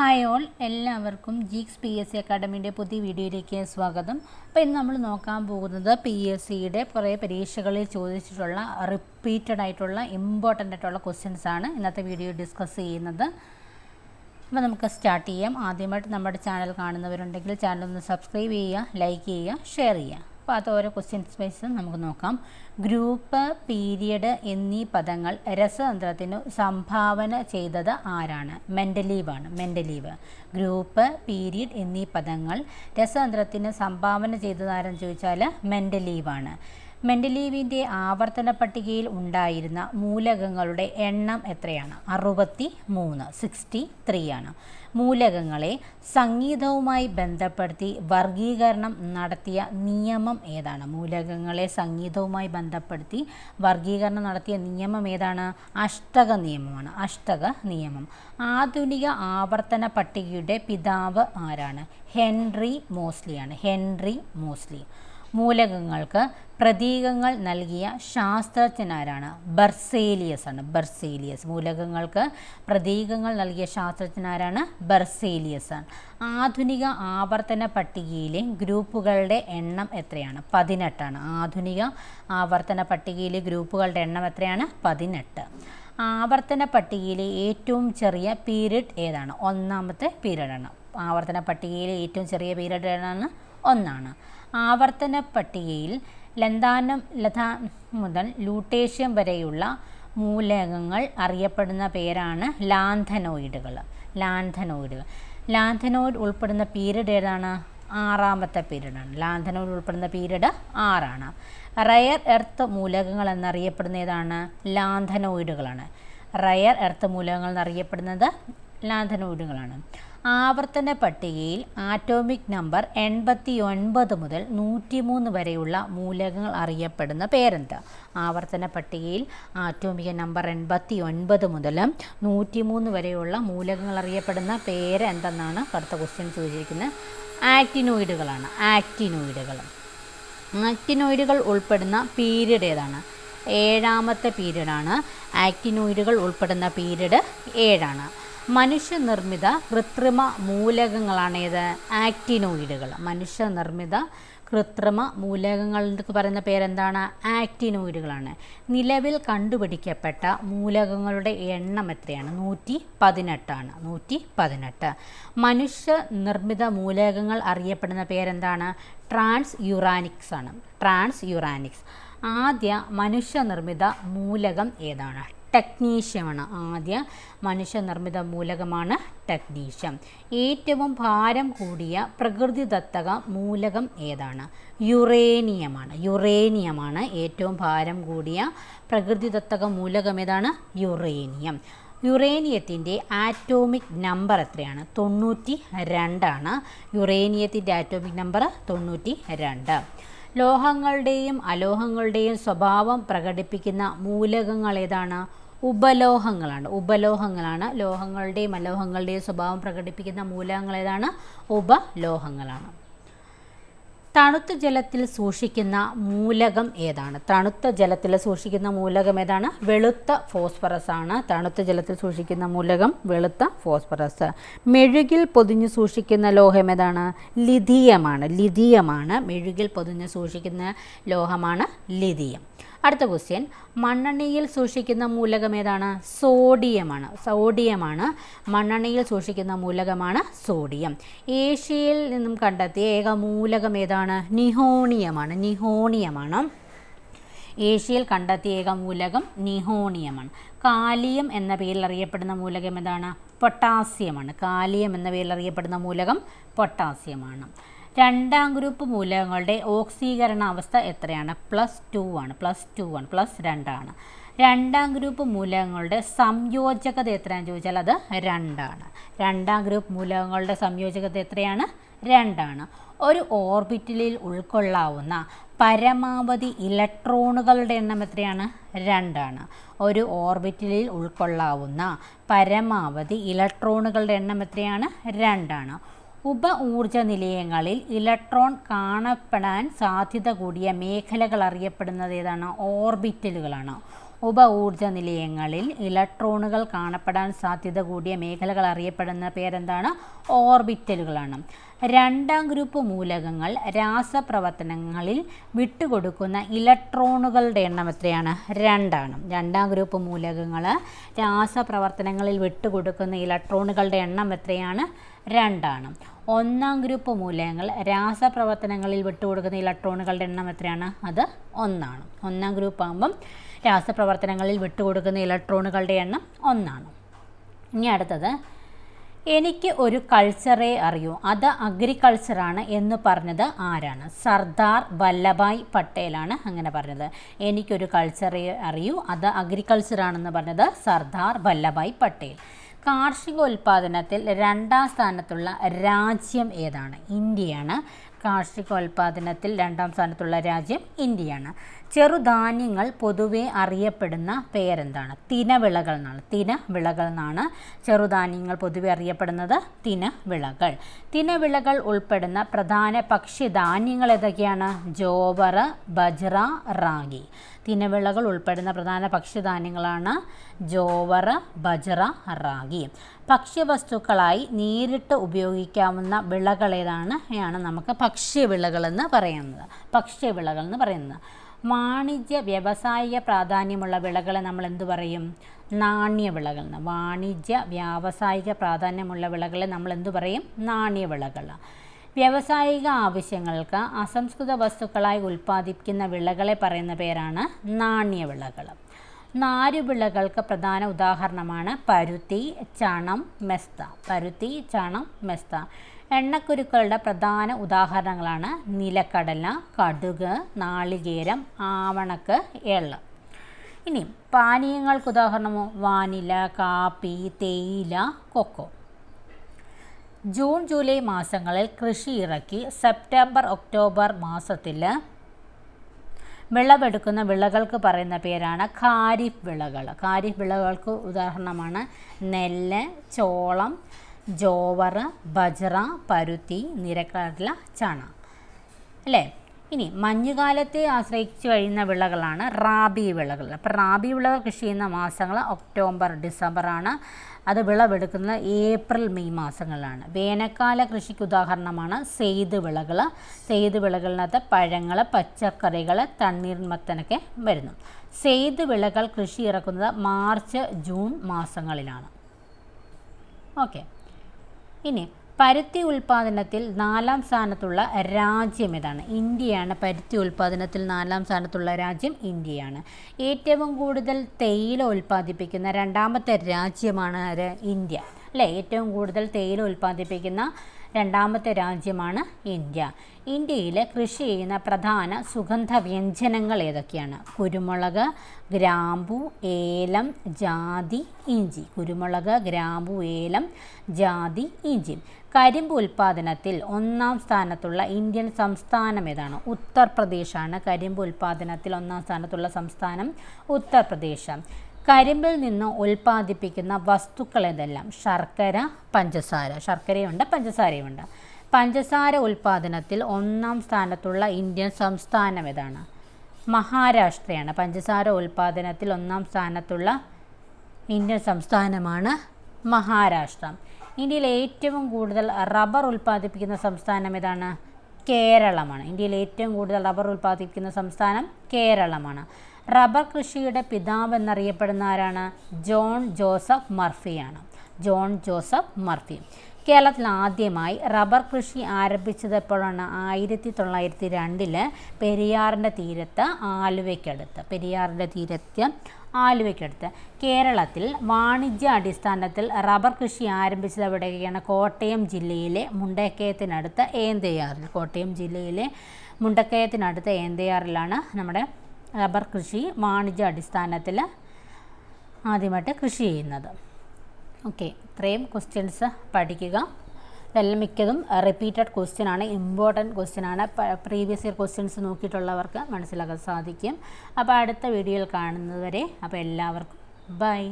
Hi all എല്ലാവർക്കും Geeks P S C അക്കാഡമിയുടെ പുതിയ വീഡിയോയിലേക്ക് സ്വാഗതം. അപ്പോൾ ഇന്ന് നമ്മൾ നോക്കാൻ പോകുന്നത് പി എസ് സിയുടെ കുറേ പരീക്ഷകളിൽ ചോദിച്ചിട്ടുള്ള റിപ്പീറ്റഡ് ആയിട്ടുള്ള ഇമ്പോർട്ടന്റ് ആയിട്ടുള്ള ക്വസ്റ്റ്യൻസ് ആണ് ഇന്നത്തെ വീഡിയോ ഡിസ്കസ് ചെയ്യുന്നത്. അപ്പോൾ നമുക്ക് സ്റ്റാർട്ട് ചെയ്യാം. ആദ്യമായിട്ട് നമ്മുടെ ചാനൽ കാണുന്നവരുണ്ടെങ്കിൽ ചാനൽ ഒന്ന് സബ്സ്ക്രൈബ് ചെയ്യുക ലൈക്ക് ചെയ്യുക ഷെയർ ചെയ്യുക. അപ്പോൾ അത് ഓരോ ക്വസ്റ്റ്യൻസ് വൈസ് നമുക്ക് നോക്കാം. ഗ്രൂപ്പ് പീരിയഡ് എന്നീ പദങ്ങൾ രസതന്ത്രത്തിന് സംഭാവന ചെയ്തത് ആരാണ്? മെന്റലീവാണ് മെന്റലീവ് ഗ്രൂപ്പ് പീരിയഡ് എന്നീ പദങ്ങൾ രസതന്ത്രത്തിന് സംഭാവന ചെയ്തത് ആരെന്ന് ചോദിച്ചാൽ മെന്റലീവാണ് മെന്റലീവിന്റെ ആവർത്തന പട്ടികയിൽ ഉണ്ടായിരുന്ന മൂലകങ്ങളുടെ എണ്ണം എത്രയാണ്? അറുപത്തി മൂന്ന് സിക്സ്റ്റി ത്രീ ആണ് മൂലകങ്ങളെ സംഗീതവുമായി ബന്ധപ്പെടുത്തി വർഗീകരണം നടത്തിയ നിയമം ഏതാണ്? മൂലകങ്ങളെ സംഗീതവുമായി ബന്ധപ്പെടുത്തി വർഗീകരണം നടത്തിയ നിയമം ഏതാണ്? അഷ്ടക നിയമമാണ്. അഷ്ടക നിയമം. ആധുനിക ആവർത്തന പട്ടികയുടെ പിതാവ് ആരാണ്? ഹെൻറി മോസ്ലിയാണ്. Henry Moseley. മൂലകങ്ങൾക്ക് പ്രതീകങ്ങൾ നൽകിയ ശാസ്ത്രജ്ഞനാരാണ്. ബർസേലിയസ് ആണ്. ബർസേലിയസ്. മൂലകങ്ങൾക്ക് പ്രതീകങ്ങൾ നൽകിയ ശാസ്ത്രജ്ഞനാരാണ് ബർസേലിയസ്. ആണ് ആധുനിക ആവർത്തന പട്ടികയിലെ ഗ്രൂപ്പുകളുടെ എണ്ണം എത്രയാണ്? പതിനെട്ടാണ്. ആധുനിക ആവർത്തന പട്ടികയിലെ ഗ്രൂപ്പുകളുടെ എണ്ണം എത്രയാണ്? പതിനെട്ട്. ആവർത്തന പട്ടികയിലെ ഏറ്റവും ചെറിയ പീരീഡ് ഏതാണ്? ഒന്നാമത്തെ പീരീഡാണ് ആവർത്തന പട്ടികയിലെ ഏറ്റവും ചെറിയ പീരീഡ് ഏതാണ്? ഒന്നാണ്. ആവർത്തന പട്ടികയിൽ ലന്താനം ലതാ മുതൽ ലൂട്ടേഷ്യം വരെയുള്ള മൂലകങ്ങൾ അറിയപ്പെടുന്ന പേരാണ് ലാന്ധനോയിഡുകൾ ലാന്ധനോയിഡുകൾ ലാന്ധനോയിഡ് ഉൾപ്പെടുന്ന പീരീഡ് ഏതാണ്? ആറാമത്തെ പീരീഡാണ്. ലാന്ധനോയിഡ് ഉൾപ്പെടുന്ന പീരീഡ് ആറാണ്. റയർ എർത്ത് മൂലകങ്ങൾ എന്നറിയപ്പെടുന്ന ഏതാണ്? ലാന്ധനോയിഡുകളാണ് റയർ എർത്ത് മൂലകങ്ങൾ എന്നറിയപ്പെടുന്നത് ലാന്ധനോയിഡുകളാണ് ആവർത്തന പട്ടികയിൽ ആറ്റോമിക് നമ്പർ എൺപത്തി ഒൻപത് മുതൽ നൂറ്റിമൂന്ന് വരെയുള്ള മൂലകങ്ങൾ അറിയപ്പെടുന്ന പേരെന്താ ആവർത്തന പട്ടികയിൽ ആറ്റോമിക നമ്പർ എൺപത്തി ഒൻപത് മുതൽ നൂറ്റിമൂന്ന് വരെയുള്ള മൂലകങ്ങൾ അറിയപ്പെടുന്ന പേര് എന്തെന്നാണ് അടുത്ത ക്വസ്റ്റ്യൻ ചോദിച്ചിരിക്കുന്നത് ആക്ടിനോയിഡുകളാണ് ആക്ടിനോയിഡുകൾ ആക്ടിനോയിഡുകൾ ഉൾപ്പെടുന്ന പീരീഡ് ഏതാണ്? ഏഴാമത്തെ പീരീഡാണ് ആക്ടിനോയിഡുകൾ ഉൾപ്പെടുന്ന പീരീഡ് ഏഴാണ്. മനുഷ്യനിർമ്മിത കൃത്രിമ മൂലകങ്ങളാണ് ഏത് ആക്ടിനോയിഡുകൾ മനുഷ്യനിർമ്മിത കൃത്രിമ മൂലകങ്ങൾ എന്നൊക്കെ പറയുന്ന പേരെന്താണ്? ആക്ടിനോയിഡുകളാണ് നിലവിൽ കണ്ടുപിടിക്കപ്പെട്ട മൂലകങ്ങളുടെ എണ്ണം എത്രയാണ്? നൂറ്റി പതിനെട്ടാണ് നൂറ്റി പതിനെട്ട് മനുഷ്യ നിർമ്മിത മൂലകങ്ങൾ അറിയപ്പെടുന്ന പേരെന്താണ്? ട്രാൻസ് യുറാനിക്സ് ആണ് ട്രാൻസ് യുറാനിക്സ് ആദ്യ മനുഷ്യനിർമ്മിത മൂലകം ഏതാണ്? ടെക്നീഷ്യമാണ് ആദ്യ മനുഷ്യനിർമ്മിത മൂലകമാണ് ടെക്നീഷ്യം ഏറ്റവും ഭാരം കൂടിയ പ്രകൃതിദത്തക മൂലകം ഏതാണ്? യുറേനിയമാണ് യുറേനിയമാണ് ഏറ്റവും ഭാരം കൂടിയ പ്രകൃതിദത്തക മൂലകം ഏതാണ്? യുറേനിയം യുറേനിയത്തിന്റെ ആറ്റോമിക് നമ്പർ എത്രയാണ്? തൊണ്ണൂറ്റി രണ്ടാണ് യുറേനിയത്തിന്റെ ആറ്റോമിക് നമ്പർ തൊണ്ണൂറ്റി രണ്ട്. ലോഹങ്ങളുടെയും അലോഹങ്ങളുടെയും സ്വഭാവം പ്രകടിപ്പിക്കുന്ന മൂലകങ്ങൾ ഏതാണ്? ഉപലോഹങ്ങളാണ്. ഉപലോഹങ്ങളാണ്. ലോഹങ്ങളുടെയും അലോഹങ്ങളുടെയും സ്വഭാവം പ്രകടിപ്പിക്കുന്ന മൂലകങ്ങൾ ഏതാണ്? ഉപലോഹങ്ങളാണ്. തണുത്ത ജലത്തിൽ സൂക്ഷിക്കുന്ന മൂലകം ഏതാണ്? തണുത്ത ജലത്തിൽ സൂക്ഷിക്കുന്ന മൂലകം ഏതാണ്? വെളുത്ത ഫോസ്ഫറസ് ആണ്. തണുത്ത ജലത്തിൽ സൂക്ഷിക്കുന്ന മൂലകം വെളുത്ത ഫോസ്ഫറസ് മെഴുകിൽ പൊതിഞ്ഞു സൂക്ഷിക്കുന്ന ലോഹം ഏതാണ്? ലിഥിയമാണ് ലിഥിയമാണ്. മെഴുകിൽ പൊതിഞ്ഞു സൂക്ഷിക്കുന്ന ലോഹമാണ് ലിഥിയം. അടുത്ത ക്വസ്റ്റ്യൻ മണ്ണെണ്ണയിൽ സൂക്ഷിക്കുന്ന മൂലകം ഏതാണ്? സോഡിയമാണ്. സോഡിയമാണ്. മണ്ണെണ്ണയിൽ സൂക്ഷിക്കുന്ന മൂലകമാണ് സോഡിയം. ഏഷ്യയിൽ നിന്നും കണ്ടെത്തിയ ഏക മൂലകം ഏതാണ്? നിഹോണിയമാണ്. നിഹോണിയമാണ്. ഏഷ്യയിൽ കണ്ടെത്തിയ ഏക മൂലകം നിഹോണിയമാണ്. കാലിയം എന്ന പേരിൽ അറിയപ്പെടുന്ന മൂലകം ഏതാണ്? പൊട്ടാസ്യമാണ്. കാലിയം എന്ന പേരിൽ അറിയപ്പെടുന്ന മൂലകം പൊട്ടാസ്യമാണ്. രണ്ടാം ഗ്രൂപ്പ് മൂലകങ്ങളുടെ ഓക്സീകരണാവസ്ഥ എത്രയാണ്? പ്ലസ് ടു ആണ്. പ്ലസ് ടു ആണ്. പ്ലസ് രണ്ടാണ്. രണ്ടാം ഗ്രൂപ്പ് മൂലകങ്ങളുടെ സംയോജകത എത്രയാണെന്ന് ചോദിച്ചാൽ അത് രണ്ടാണ്. രണ്ടാം ഗ്രൂപ്പ് മൂലകങ്ങളുടെ സംയോജകത എത്രയാണ്? രണ്ടാണ്. ഒരു ഓർബിറ്റലിൽ ഉൾക്കൊള്ളാവുന്ന പരമാവധി ഇലക്ട്രോണുകളുടെ എണ്ണം എത്രയാണ്? രണ്ടാണ്. ഒരു ഓർബിറ്റലിൽ ഉൾക്കൊള്ളാവുന്ന പരമാവധി ഇലക്ട്രോണുകളുടെ എണ്ണം എത്രയാണ്? രണ്ടാണ്. ഉപ ഊർജ നിലയങ്ങളിൽ ഇലക്ട്രോൺ കാണപ്പെടാൻ സാധ്യത കൂടിയ മേഖലകൾ അറിയപ്പെടുന്നത് ഏതാണ്? ഓർബിറ്റലുകളാണ്. ഉപ ഊർജ നിലയങ്ങളിൽ ഇലക്ട്രോണുകൾ കാണപ്പെടാൻ സാധ്യത കൂടിയ മേഖലകൾ അറിയപ്പെടുന്ന പേരെന്താണ്? ഓർബിറ്റലുകളാണ്. രണ്ടാം ഗ്രൂപ്പ് മൂലകങ്ങൾ രാസപ്രവർത്തനങ്ങളിൽ വിട്ടുകൊടുക്കുന്ന ഇലക്ട്രോണുകളുടെ എണ്ണം എത്രയാണ്? രണ്ടാണ്. രണ്ടാം ഗ്രൂപ്പ് മൂലകങ്ങൾ രാസപ്രവർത്തനങ്ങളിൽ വിട്ടുകൊടുക്കുന്ന ഇലക്ട്രോണുകളുടെ എണ്ണം എത്രയാണ്? രണ്ടാണ്. ഒന്നാം ഗ്രൂപ്പ് മൂലകങ്ങൾ രാസപ്രവർത്തനങ്ങളിൽ വിട്ടുകൊടുക്കുന്ന ഇലക്ട്രോണുകളുടെ എണ്ണം എത്രയാണ്? അത് ഒന്നാണ്. ഒന്നാം ഗ്രൂപ്പ് ആകുമ്പം രാസപ്രവർത്തനങ്ങളിൽ വിട്ടുകൊടുക്കുന്ന ഇലക്ട്രോണുകളുടെ എണ്ണം ഒന്നാണ്. ഇനി അടുത്തത് എനിക്ക് ഒരു കൾച്ചറെ അറിയൂ. അത് അഗ്രികൾച്ചറാണ് എന്ന് പറഞ്ഞത് ആരാണ്? സർദാർ വല്ലഭായ് പട്ടേലാണ് അങ്ങനെ പറഞ്ഞത്. എനിക്കൊരു കൾച്ചറെ അറിയൂ. അത് അഗ്രികൾച്ചറാണെന്ന് പറഞ്ഞത് സർദാർ വല്ലഭായ് പട്ടേൽ. കാർഷിക ഉൽപ്പാദനത്തിൽ രണ്ടാം സ്ഥാനത്തുള്ള രാജ്യം ഏതാണ്? ഇന്ത്യയാണ്. കാർഷിക ഉൽപ്പാദനത്തിൽ രണ്ടാം സ്ഥാനത്തുള്ള രാജ്യം ഇന്ത്യയാണ്. ചെറുധാന്യങ്ങൾ പൊതുവെ അറിയപ്പെടുന്ന പേരെന്താണ്? തിനവിളകൾ എന്നാണ്. തിനവിളകൾ എന്നാണ് ചെറുധാന്യങ്ങൾ പൊതുവെ അറിയപ്പെടുന്നത്. തിനവിളകൾ. തിനവിളകൾ ഉൾപ്പെടുന്ന പ്രധാന ഭക്ഷ്യധാന്യങ്ങൾ ഏതൊക്കെയാണ്? ജോവർ ബജ്ര റാഗി. തിനവിളകൾ ഉൾപ്പെടുന്ന പ്രധാന ഭക്ഷ്യധാന്യങ്ങളാണ് ജോവർ ബജ്ര റാഗി. ഭക്ഷ്യവസ്തുക്കളായി നേരിട്ട് ഉപയോഗിക്കാവുന്ന വിളകളേതാണ് ആണ് നമുക്ക് ഭക്ഷ്യവിളകളെന്ന് പറയുന്നത്. ഭക്ഷ്യവിളകൾ എന്ന് പറയുന്നത്. വാണിജ്യ വ്യവസായിക പ്രാധാന്യമുള്ള വിളകളെ നമ്മൾ എന്തു പറയും? നാണ്യവിളകൾ. വാണിജ്യ വ്യാവസായിക പ്രാധാന്യമുള്ള വിളകളെ നമ്മൾ എന്തു പറയും? നാണ്യവിളകൾ. വ്യാവസായിക ആവശ്യങ്ങൾക്ക് അസംസ്കൃത വസ്തുക്കളായി ഉൽപ്പാദിപ്പിക്കുന്ന വിളകളെ പറയുന്ന പേരാണ് നാണ്യവിളകൾ. നാരുവിളകൾക്ക് പ്രധാന ഉദാഹരണമാണ് പരുത്തി ചണം മെസ്ത. പരുത്തി ചണം മെസ്ത. എണ്ണക്കുരുക്കളുടെ പ്രധാന ഉദാഹരണങ്ങളാണ് നിലക്കടല കടുക് നാളികേരം ആവണക്ക് എള്ള് ഇനി പാനീയങ്ങൾക്ക് ഉദാഹരണമോ? വാനില കാപ്പി തേയില കൊക്കോ. ജൂൺ ജൂലൈ മാസങ്ങളിൽ കൃഷി ഇറക്കി സെപ്റ്റംബർ ഒക്ടോബർ മാസത്തിൽ വിളവെടുക്കുന്ന വിളകൾക്ക് പറയുന്ന പേരാണ് ഖാരിഫ് വിളകൾ. ഖാരിഫ് വിളകൾക്ക് ഉദാഹരണമാണ് നെല്ല് ചോളം ജോവർ ബജ്ര പരുത്തി നിരക്കടല ചണ അല്ലേ? ഇനി മഞ്ഞുകാലത്തെ ആശ്രയിച്ച് കഴിയുന്ന വിളകളാണ് റാബി വിളകൾ. അപ്പോൾ റാബി വിളകൾ കൃഷി ചെയ്യുന്ന മാസങ്ങൾ ഒക്ടോബർ ഡിസംബർ ആണ്. അത് വിളവെടുക്കുന്നത് ഏപ്രിൽ മെയ് മാസങ്ങളിലാണ്. വേനൽക്കാല കൃഷിക്ക് ഉദാഹരണമാണ് സെയ്ത് വിളകൾ. സെയ്ത് വിളകളിനകത്ത് പഴങ്ങൾ പച്ചക്കറികൾ തണ്ണീർമത്തനൊക്കെ വരുന്നു. സെയ്ത് വിളകൾ കൃഷി ഇറക്കുന്നത് മാർച്ച് ജൂൺ മാസങ്ങളിലാണ്. ഓക്കെ. ഇനി പരുത്തി ഉൽപ്പാദനത്തിൽ നാലാം സ്ഥാനത്തുള്ള രാജ്യം ഏതാണ്? ഇന്ത്യയാണ്. പരുത്തി ഉൽപ്പാദനത്തിൽ നാലാം സ്ഥാനത്തുള്ള രാജ്യം ഇന്ത്യയാണ്. ഏറ്റവും കൂടുതൽ തേയില ഉൽപ്പാദിപ്പിക്കുന്ന രണ്ടാമത്തെ രാജ്യമാണ് ഇന്ത്യ. അല്ലേ? ഏറ്റവും കൂടുതൽ തേയില ഉൽപ്പാദിപ്പിക്കുന്ന രണ്ടാമത്തെ രാജ്യമാണ് ഇന്ത്യ. ഇന്ത്യയിൽ കൃഷി ചെയ്യുന്ന പ്രധാന സുഗന്ധ വ്യഞ്ജനങ്ങൾ ഏതൊക്കെയാണ്? കുരുമുളക് ഗ്രാമ്പു ഏലം ജാതി ഇഞ്ചി. കുരുമുളക് ഗ്രാമ്പു ഏലം ജാതി ഇഞ്ചി. കരിമ്പ് ഉൽപ്പാദനത്തിൽ ഒന്നാം സ്ഥാനത്തുള്ള ഇന്ത്യൻ സംസ്ഥാനം ഏതാണ്? ഉത്തർപ്രദേശാണ്. കരിമ്പ് ഉൽപ്പാദനത്തിൽ ഒന്നാം സ്ഥാനത്തുള്ള സംസ്ഥാനം ഉത്തർപ്രദേശ്. കരിമ്പിൽ നിന്ന് ഉൽപ്പാദിപ്പിക്കുന്ന വസ്തുക്കൾ ഏതെല്ലാം ശർക്കര പഞ്ചസാര. ശർക്കരയുണ്ട് പഞ്ചസാരയുണ്ട് പഞ്ചസാര ഉൽപ്പാദനത്തിൽ ഒന്നാം സ്ഥാനത്തുള്ള ഇന്ത്യൻ സംസ്ഥാനം ഏതാണ്? മഹാരാഷ്ട്രയാണ്. പഞ്ചസാര ഉൽപ്പാദനത്തിൽ ഒന്നാം സ്ഥാനത്തുള്ള ഇന്ത്യൻ സംസ്ഥാനമാണ് മഹാരാഷ്ട്ര. ഇന്ത്യയിൽ ഏറ്റവും കൂടുതൽ റബ്ബർ ഉൽപ്പാദിപ്പിക്കുന്ന സംസ്ഥാനം ഏതാണ്? കേരളമാണ്. ഇന്ത്യയിൽ ഏറ്റവും കൂടുതൽ റബ്ബർ ഉൽപ്പാദിപ്പിക്കുന്ന സംസ്ഥാനം കേരളമാണ്. റബ്ബർ കൃഷിയുടെ പിതാവ് എന്നറിയപ്പെടുന്ന ആരാണ് John Joseph മർഫിയാണ്. John Joseph Murphy. കേരളത്തിൽ ആദ്യമായി റബ്ബർ കൃഷി ആരംഭിച്ചത് എപ്പോഴാണ്? ആയിരത്തി തൊള്ളായിരത്തി രണ്ടിൽ പെരിയാറിന്റെ തീരത്ത് ആലുവയ്ക്കടുത്ത്. പെരിയാറിന്റെ തീരത്ത് ആലുവയ്ക്കടുത്ത്. കേരളത്തിൽ വാണിജ്യ അടിസ്ഥാനത്തിൽ റബ്ബർ കൃഷി ആരംഭിച്ചത് എവിടെയൊക്കെയാണ്? കോട്ടയം ജില്ലയിലെ മുണ്ടക്കയത്തിനടുത്ത് ഏന്തയാറിൽ. കോട്ടയം ജില്ലയിലെ മുണ്ടക്കയത്തിനടുത്ത് ഏന്തയാറിലാണ് നമ്മുടെ റബ്ബർ കൃഷി വാണിജ്യ അടിസ്ഥാനത്തിൽ ആദ്യമായിട്ട് കൃഷി ചെയ്യുന്നത്. ഓക്കെ ഇത്രയും ക്വസ്റ്റ്യൻസ് പഠിക്കുക. ഇതെല്ലാം മിക്കതും റിപ്പീറ്റഡ് ക്വസ്റ്റ്യൻ ആണ് ഇമ്പോർട്ടന്റ് ക്വസ്റ്റ്യൻ ആണ്. പ്രീവിയസ് ഇയർ ക്വസ്റ്റ്യൻസ് നോക്കിയിട്ടുള്ളവർക്ക് മനസ്സിലാക്കാൻ സാധിക്കും. അപ്പോൾ അടുത്ത വീഡിയോയിൽ കാണുന്നതുവരെ അപ്പോൾ എല്ലാവർക്കും ബൈ